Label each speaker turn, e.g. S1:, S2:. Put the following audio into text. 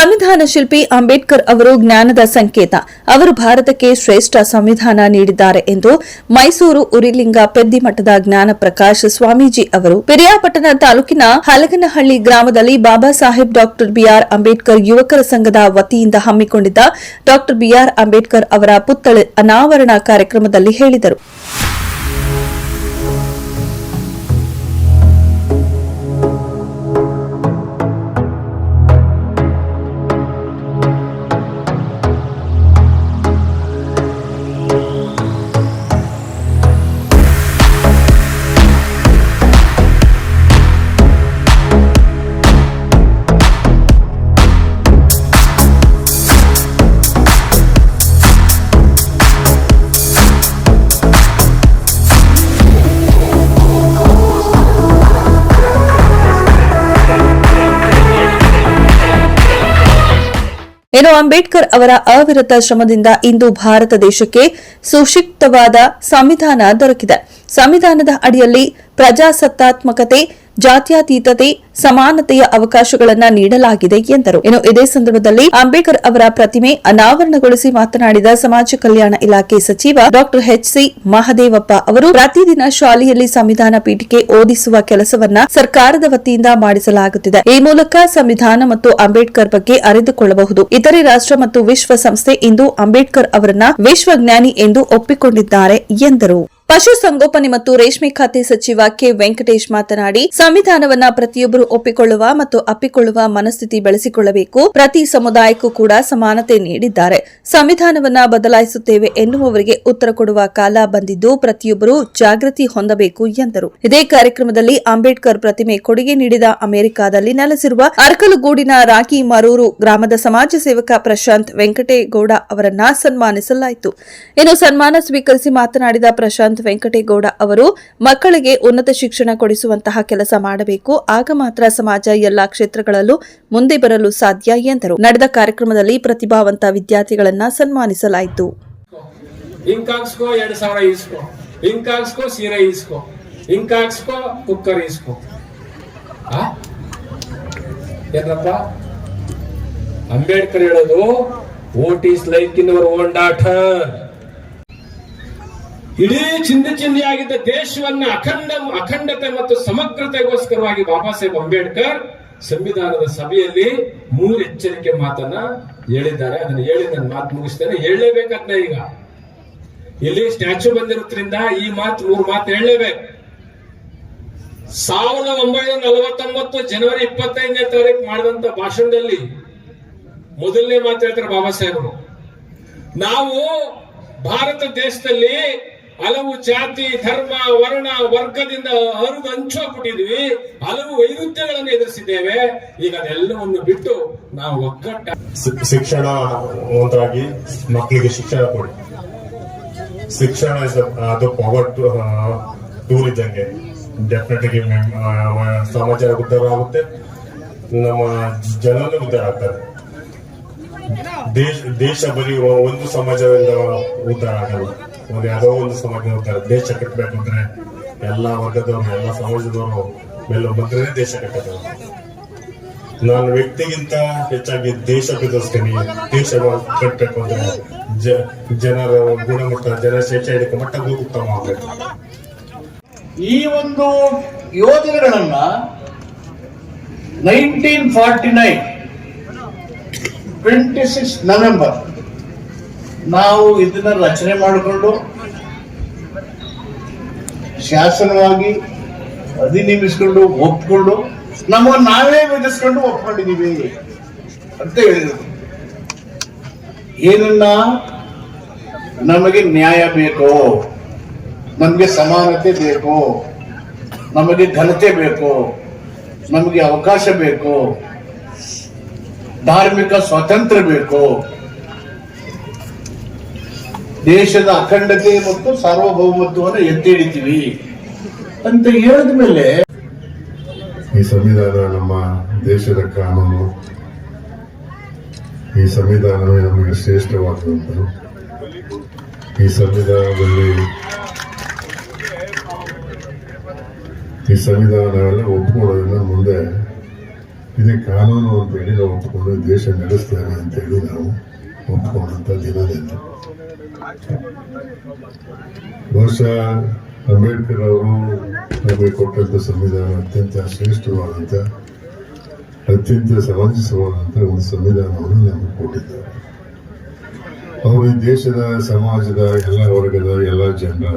S1: ಸಂವಿಧಾನ ಶಿಲ್ಪಿ ಅಂಬೇಡ್ಕರ್ ಅವರು ಜ್ಞಾನದ ಸಂಕೇತ. ಅವರು ಭಾರತಕ್ಕೆ ಶ್ರೇಷ್ಠ ಸಂವಿಧಾನ ನೀಡಿದ್ದಾರೆ ಎಂದು ಮೈಸೂರು ಉರಿಲಿಂಗ ಪೆದ್ದಿಮಠದ ಜ್ಞಾನ ಪ್ರಕಾಶ್ ಸ್ವಾಮೀಜಿ ಅವರು ಪಿರಿಯಾಪಟ್ಟಣ ತಾಲೂಕಿನ ಹಲಗನಹಳ್ಳಿ ಗ್ರಾಮದಲ್ಲಿ Baba Saheb doctor B R Ambedkar ಯುವಕರ ಸಂಘದ ವತಿಯಿಂದ ಹಮ್ಮಿಕೊಂಡಿದ್ದ ಡಾಕ್ಟರ್ ಬಿಆರ್ ಅಂಬೇಡ್ಕರ್ ಅವರ ಪುತ್ಥಳಿ ಅನಾವರಣ ಕಾರ್ಯಕ್ರಮದಲ್ಲಿ ಹೇಳಿದರು. ಇನ್ನು ಅಂಬೇಡ್ಕರ್ ಅವರ ಅವಿರತ ಶ್ರಮದಿಂದ ಇಂದು ಭಾರತ ದೇಶಕ್ಕೆ ಸುಶಿಕ್ತವಾದ ಸಂವಿಧಾನ ದೊರಕಿದೆ. ಸಂವಿಧಾನದ ಅಡಿಯಲ್ಲಿ ಪ್ರಜಾಸತ್ತಾತ್ಮಕತೆ, ಜಾತ್ಯಾತೀತತೆ, ಸಮಾನತೆಯ ಅವಕಾಶಗಳನ್ನು ನೀಡಲಾಗಿದೆ ಎಂದರು. ಇನ್ನು ಇದೇ ಸಂದರ್ಭದಲ್ಲಿ ಅಂಬೇಡ್ಕರ್ ಅವರ ಪ್ರತಿಮೆ ಅನಾವರಣಗೊಳಿಸಿ ಮಾತನಾಡಿದ ಸಮಾಜ ಕಲ್ಯಾಣ ಇಲಾಖೆ ಸಚಿವ ಡಾಕ್ಟರ್ ಎಚ್ಸಿ ಮಹದೇವಪ್ಪ ಅವರು, ಪ್ರತಿದಿನ ಶಾಲೆಯಲ್ಲಿ ಸಂವಿಧಾನ ಪೀಠಿಕೆ ಓದಿಸುವ ಕೆಲಸವನ್ನ ಸರ್ಕಾರದ ವತಿಯಿಂದ ಮಾಡಿಸಲಾಗುತ್ತಿದೆ. ಈ ಮೂಲಕ ಸಂವಿಧಾನ ಮತ್ತು ಅಂಬೇಡ್ಕರ್ ಬಗ್ಗೆ ಅರಿತುಕೊಳ್ಳಬಹುದು. ಇತರೆ ರಾಷ್ಟ್ರ ಮತ್ತು ವಿಶ್ವಸಂಸ್ಥೆ ಇಂದು ಅಂಬೇಡ್ಕರ್ ಅವರನ್ನ ವಿಶ್ವಜ್ಞಾನಿ ಎಂದು ಒಪ್ಪಿಕೊಂಡಿದ್ದಾರೆ ಎಂದರು. ಪಶುಸಂಗೋಪನೆ ಮತ್ತು ರೇಷ್ಮೆ ಖಾತೆ ಸಚಿವ ಕೆ ವೆಂಕಟೇಶ್ ಮಾತನಾಡಿ, ಸಂವಿಧಾನವನ್ನ ಪ್ರತಿಯೊಬ್ಬರು ಒಪ್ಪಿಕೊಳ್ಳುವ ಮತ್ತು ಅಪ್ಪಿಕೊಳ್ಳುವ ಮನಸ್ಥಿತಿ ಬೆಳೆಸಿಕೊಳ್ಳಬೇಕು. ಪ್ರತಿ ಸಮುದಾಯಕ್ಕೂ ಕೂಡ ಸಮಾನತೆ ನೀಡಿದ್ದಾರೆ. ಸಂವಿಧಾನವನ್ನ ಬದಲಾಯಿಸುತ್ತೇವೆ ಎನ್ನುವವರಿಗೆ ಉತ್ತರ ಕೊಡುವ ಕಾಲ ಬಂದಿದ್ದು ಪ್ರತಿಯೊಬ್ಬರು ಜಾಗೃತಿ ಹೊಂದಬೇಕು ಎಂದರು. ಇದೇ ಕಾರ್ಯಕ್ರಮದಲ್ಲಿ ಅಂಬೇಡ್ಕರ್ ಪ್ರತಿಮೆ ಕೊಡುಗೆ ನೀಡಿದ ಅಮೆರಿಕಾದಲ್ಲಿ ನೆಲೆಸಿರುವ ಅರಕಲುಗೂಡಿನ ರಾಗಿ ಮರೂರು ಗ್ರಾಮದ ಸಮಾಜ ಸೇವಕ ಪ್ರಶಾಂತ್ ವೆಂಕಟೇಗೌಡ ಅವರನ್ನ ಸನ್ಮಾನಿಸಲಾಯಿತು. ಇನ್ನು ಸನ್ಮಾನ ಸ್ವೀಕರಿಸಿ ಮಾತನಾಡಿದ ಪ್ರಶಾಂತ್ ವೆಂಕಟೇಗೌಡ ಅವರು ಮಕ್ಕಳಿಗೆ ಉನ್ನತ ಶಿಕ್ಷಣ ಕೊಡಿಸುವಂತಹ ಕೆಲಸ ಮಾಡಬೇಕು. ಆಗ ಮಾತ್ರ ಸಮಾಜ ಎಲ್ಲಾ ಕ್ಷೇತ್ರಗಳಲ್ಲೂ ಮುಂದೆ ಬರಲು ಸಾಧ್ಯ ಎಂದರು. ನಡೆದ ಕಾರ್ಯಕ್ರಮದಲ್ಲಿ ಪ್ರತಿಭಾವಂತ ವಿದ್ಯಾರ್ಥಿಗಳನ್ನ ಸನ್ಮಾನಿಸಲಾಯಿತು.
S2: ಅಂಬೇಡ್ಕರ್ ಹೇಳೋದು vote is like in our own daughter ಇಡೀ ಚಿಂದಿ ಚಿಂದಿಯಾಗಿದ್ದ ದೇಶವನ್ನ ಅಖಂಡ ಅಖಂಡತೆ ಮತ್ತು ಸಮಗ್ರತೆಗೋಸ್ಕರವಾಗಿ ಬಾಬಾ ಸಾಹೇಬ್ ಅಂಬೇಡ್ಕರ್ ಸಂವಿಧಾನದ ಸಭೆಯಲ್ಲಿ ಮೂರು ಎಚ್ಚರಿಕೆ ಮಾತನ್ನ ಹೇಳಿದ್ದಾರೆ. ಅದನ್ನ ಹೇಳಿ ನನ್ನ ಮಾತು ಮುಗಿಸ್ತೇನೆ. ಹೇಳಲೇಬೇಕಾದ್ನ ಈಗ. ಇಲ್ಲಿ ಸ್ಟ್ಯಾಚ್ಯೂ ಬಂದಿರೋದ್ರಿಂದ ಈ ಮಾತು ಮೂರು ಮಾತು ಹೇಳಲೇಬೇಕು. ಸಾವಿರದ ಒಂಬೈನೂರ ನಲವತ್ತೊಂಬತ್ತು ಜನವರಿ ಇಪ್ಪತ್ತೈದನೇ ತಾರೀಕು ಮಾಡಿದಂತ ಭಾಷಣದಲ್ಲಿ ಮೊದಲನೇ ಮಾತು ಹೇಳ್ತಾರೆ ಬಾಬಾ ಸಾಹೇಬರು. ನಾವು ಭಾರತ ದೇಶದಲ್ಲಿ ಹಲವು ಜಾತಿ, ಧರ್ಮ, ವರ್ಣ, ವರ್ಗದಿಂದ ಹರಿದು ಹಂಚೋಗ್ಬಿಟ್ಟಿದ್ವಿ. ಹಲವು ವೈರುಧ್ಯಗಳನ್ನು ಎದುರಿಸಿದ್ದೇವೆ. ಈಗ ಅದೆಲ್ಲವನ್ನು ಬಿಟ್ಟು ನಾವು ಒಗ್ಗಟ್ಟ
S3: ಶಿಕ್ಷಣ ಒಂದಾಗಿ ಮಕ್ಕಳಿಗೆ ಶಿಕ್ಷಣ ಕೊಡಿ. ಶಿಕ್ಷಣ ಅದು ಪವರ್ ಟೂಲ್ ಇದ್ದಂಗೆ. ಡೆಫಿನೆಟ್ಲಿ ಸಮಾಜ ಉದ್ಧಾರ ಆಗುತ್ತೆ ನಮ್ಮ ಜನನು ಉದ್ಧಾರ ಆಗ್ತಾರೆ. ದೇಶ ದೇಶ ಬರೀ ಒಂದು ಸಮಾಜದಿಂದ ಉದ್ಧಾರ ಆಗಲ್ಲ. ಒಂದು ಯಾವುದೋ ಒಂದು ಸಮಾಜ ದೇಶ ಕಟ್ಟಬೇಕಂದ್ರೆ ಎಲ್ಲಾ ವರ್ಗದವರು, ಎಲ್ಲ ಸಮಾಜದವರು ಮೇಲೆ ಬಂದ್ರೆ ದೇಶ ಕಟ್ಟಬೇಕು ನಾನು ವ್ಯಕ್ತಿಗಿಂತ ಹೆಚ್ಚಾಗಿ ದೇಶ ಬೆದರಿಸ್ತೀನಿ. ದೇಶ ಕಟ್ಟಬೇಕು ಅಂದ್ರೆ ಜನರ ಗುಣಮಟ್ಟ, ಜನ ಶೈಕ್ಷಣಿಕ ಮಟ್ಟ ಉತ್ತಮ ಆಗಬೇಕು.
S4: ಈ ಒಂದು ಯೋಜನೆಗಳನ್ನ nineteen forty nine twenty six November ನಾವು ಇದನ್ನ ರಚನೆ ಮಾಡಿಕೊಂಡು ಶಾಸನವಾಗಿ ಅಧಿನಿಯಮಿಸಿಕೊಂಡು ಒಪ್ಕೊಂಡು ನಮ್ಮ ನಾವೇ ವಿಧಿಸ್ಕೊಂಡು ಒಪ್ಕೊಂಡಿದ್ದೀವಿ ಅಂತ ಹೇಳಿದ್ರು. ಏನನ್ನ? ನಮಗೆ ನ್ಯಾಯ ಬೇಕು. ನಮಗೆ ಸಮಾನತೆ ಬೇಕು. ನಮಗೆ ಘನತೆ ಬೇಕು. ನಮಗೆ ಅವಕಾಶ ಬೇಕು. ಧಾರ್ಮಿಕ ಸ್ವಾತಂತ್ರ್ಯ ಬೇಕು. ದೇಶದ ಅಖಂಡತೆ ಮತ್ತು ಸಾರ್ವಭೌಮತ್ವವನ್ನು ಎತ್ತಿ ಹಿಡಿತೀವಿ ಅಂತ ಹೇಳಿದ ಮೇಲೆ
S5: ಈ ಸಂವಿಧಾನ ನಮ್ಮ ದೇಶದ ಕಾನೂನು, ಈ ಸಂವಿಧಾನವೇ ನಮಗೆ ಶ್ರೇಷ್ಠವಾದಂಥದ್ದು. ಈ ಸಂವಿಧಾನದಲ್ಲಿ, ಈ ಸಂವಿಧಾನವೆಲ್ಲ ಒಪ್ಪಿಕೊಳ್ಳೋದ್ರಿಂದ ಮುಂದೆ, ಇದೇ ಕಾನೂನು ಅಂತೇಳಿ ನಾವು ಒಪ್ಪಿಕೊಂಡು ದೇಶ ನಡೆಸ್ತೇವೆ ಅಂತೇಳಿ ನಾವು ಒಪ್ಕೊಂಡಂತ ದಿನದಿಂದ ಬಹುಶಃ ಅಂಬೇಡ್ಕರ್ ಅವರು ನಮಗೆ ಕೊಟ್ಟಂತ ಸಂವಿಧಾನ ಅತ್ಯಂತ ಶ್ರೇಷ್ಠವಾದಂತ, ಅತ್ಯಂತ ಸಮಂಜಸವಾದಂತ ಒಂದು ಸಂವಿಧಾನವನ್ನು ನಮಗೆ ಕೊಟ್ಟಿದ್ದಾರೆ. ಅವರು ಈ ದೇಶದ, ಸಮಾಜದ, ಎಲ್ಲ ವರ್ಗದ, ಎಲ್ಲ ಜನರ